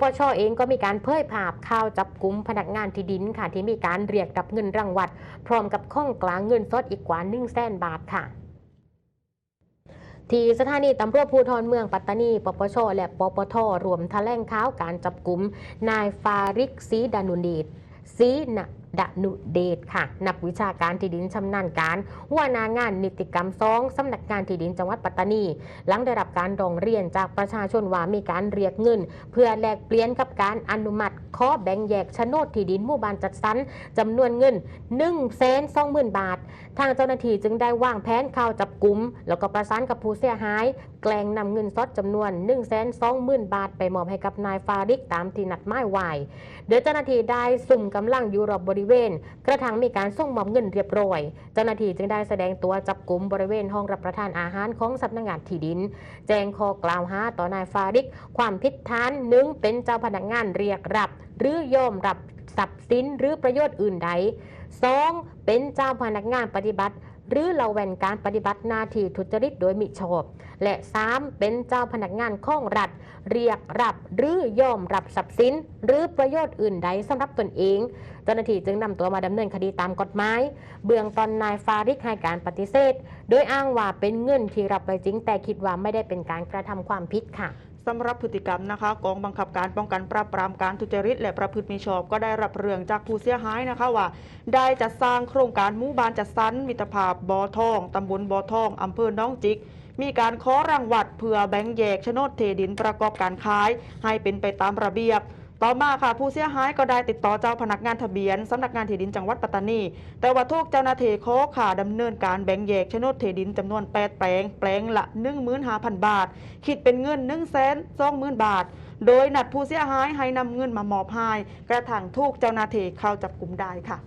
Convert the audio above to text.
ปชเองก็มีการเผยภาพข่าวจับกลุ่มพนักงานที่ดินค่ะ ที่มีการเรียกรับเงินรางวัลพร้อมกับข้องกลางเงินสดอีกกว่า1 0 0 0 0แสนบาทค่ะที่สถานีตำรวจภูธรเมืองปัตตานี ปปช และปปท รวมแถลงข่าวการจับกลุ่มนายฟาริกซีดานุเดตซีน ดนุเดชค่ะ นักวิชาการที่ดินชำนาญการหัวหนางานนิติกรรมสองสำนักงานที่ดินจังหวัดปัตตานี หลังได้รับการร้องเรียนจากประชาชนว่ามีการเรียกเงิน เพื่อแลกเปลี่ยนกับการอนุมัติขอแบ่งแยกโฉนดที่ดินหมู่บ้านจัดสรรจำนวนเงิน1นึ่งแสนสองหมื่นบาท ทางเจ้าหน้าที่จึงได้วางแผนเข้าจับกลุ่มแล้วก็ประสานกับผู้เสียหาย แกล้งนำเงินสดจำนวน1นึ่งแสนสองหมื่นบาทไปมอบให้กับนายฟาริกตามที่นัดหมายไว้โดยเจ้าหน้าที่ได้สุ่มกำลังอยู่รอบบริเวณ กระทั่งมีการส่งมอบเงินเรียบร้อย เจ้าหน้าที่จึงได้แสดงตัวจับกลุ่มบริเวณห้องรับประทานอาหารของสำนักงานที่ดิน แจ้งข้อกล่าวหาต่อนายฟาริก ความผิดฐานหนึ่งเป็นเจ้าพนักงานเรียกรับ หรือยอมรับทรัพย์สินหรือประโยชน์อื่นใด 2. เป็นเจ้าพนักงานปฏิบัติ หรือละเว้นการปฏิบัติหน้าที่ทุจริตโดยมิชอบ และ 3. เป็นเจ้าพนักงานข้องรัฐ เรียกรับหรือยอมรับทรัพย์สิน หรือประโยชน์อื่นใดสำหรับตนเอง เจ้าหน้าที่จึงนำตัวมาดำเนินคดีตามกฎหมาย เบื้องต้นนายฟาริกให้การปฏิเสธ โดยอ้างว่าเป็นเงินที่รับไปจริงแต่คิดว่าไม่ได้เป็นการกระทำความผิดค่ะ สำหรับพฤติกรรมนะคะกองบังคับการป้องกันปราบปรามการทุจริต และประพฤติมิชอบ ก็ได้รับเรื่องจากผู้เสียหายนะคะว่า ได้จัดสร้างโครงการหมู่บ้านจัดสรรมิตรภาพบ่อทองตำบลบ่อทองอำเภอหน้องจิก มีการขอรางวัดเพื่อแบ่งแยกโฉนดเทดินประกอบการขาย ให้เป็นไปตามระเบียบ ต่อมาค่ะผู้เสียหายก็ได้ติดต่อเจ้าพนักงานทะเบียนสำนักงานที่ดินจังหวัดปัตตานี แต่ว่าทุกเจ้าหน้าที่ขอขาดำเนินการแบ่งแยกโฉนดเทดินจำนวน 8 แปลง แปลงละ15,000 บาท คิดเป็นเงิน1 2 0 0 0 0 บาท โดยนัดผู้เสียหายให้นำเงินมามอบให้กระถางทุกเจ้าหน้าที่เข้าจับกลุ่มได้ค่ะ